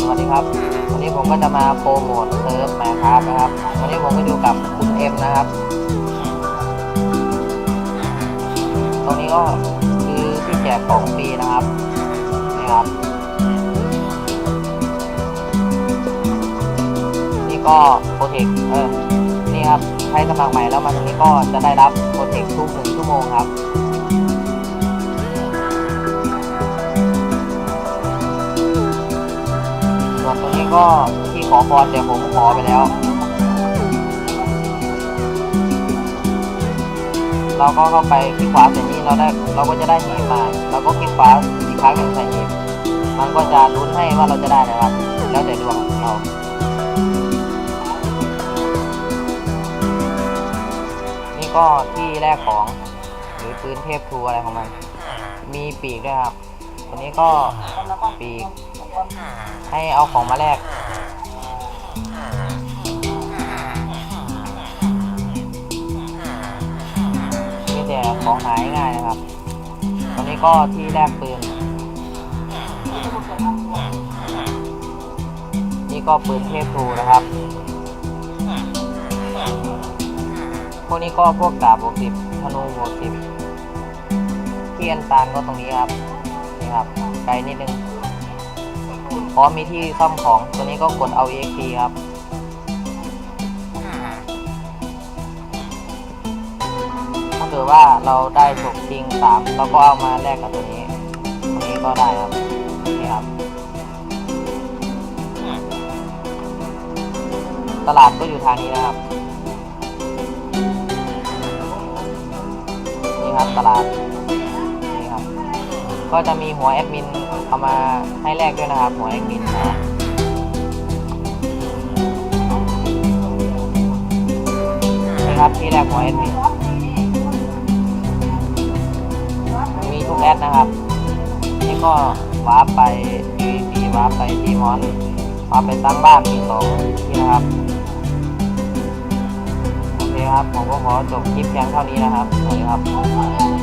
สวัสดีครับ วันนี้ผมก็จะมาโปรโมทเซิร์ฟแมคครับนะครับ วันนี้ผมก็อยู่กับคุณเอ็มนะครับ ตรงนี้ก็คือที่แจกของฟรีนะครับ นี่ครับ นี่ก็โปรเทคเออ นี่ครับใช้สมัครใหม่แล้วมาตรงนี้ก็จะได้รับโปรเทคทุกหนึ่งชั่วโมงครับ ก็ที่ขอพรเดี๋ยวผมขอไปแล้ว เราก็เข้าไปคลิกขวาเสร็จนี้เราได้เราก็จะได้หีบมา เราก็คลิกขวาอีกครั้งหนึ่งใส่หีบมันก็จะลุ้นให้ว่าเราจะได้นะครับ แล้วแต่ดวงของเรานี่ก็ที่แรกของ หรือปืนเทพทูอะไรของมัน มีปีกด้วยครับ วันนี้ก็ปีกให้เอาของมาแลกมีแต่ของหายง่ายนะครับ ตอนนี้ก็ที่แลกปืน นี่ก็ปืนเทพทูนะครับ พวกนี้ก็พวกดาบบวกสิบธนูบวกสิบเทียนตาลก็ตรงนี้ครับ นี่ครับไกลนิดนึงพร้อมมีที่ซ่อมของตัวนี้ก็กดเอา EXP ครับถ้าเกิดว่าเราได้ฉกจริงสามเราก็เอามาแลกกับตัวนี้ตัวนี้ก็ได้ครับนี่ครับ ตลาดก็อยู่ทางนี้นะครับนี่ครับตลาด ก็จะมีหัวแอดมินเอามาให้แลกด้วยนะครับ หัวแอดมินนะครับที่แรกหัวแอดมินมีทุกแอดนะครับนี่ก็วาร์ปไป UEP วาร์ปไปที่มอนวาร์ปไปตั้งบ้านมีสองที่นะครับโอเคครับผมก็ขอจบคลิปเพียงเท่านี้นะครับสวัสดีครับ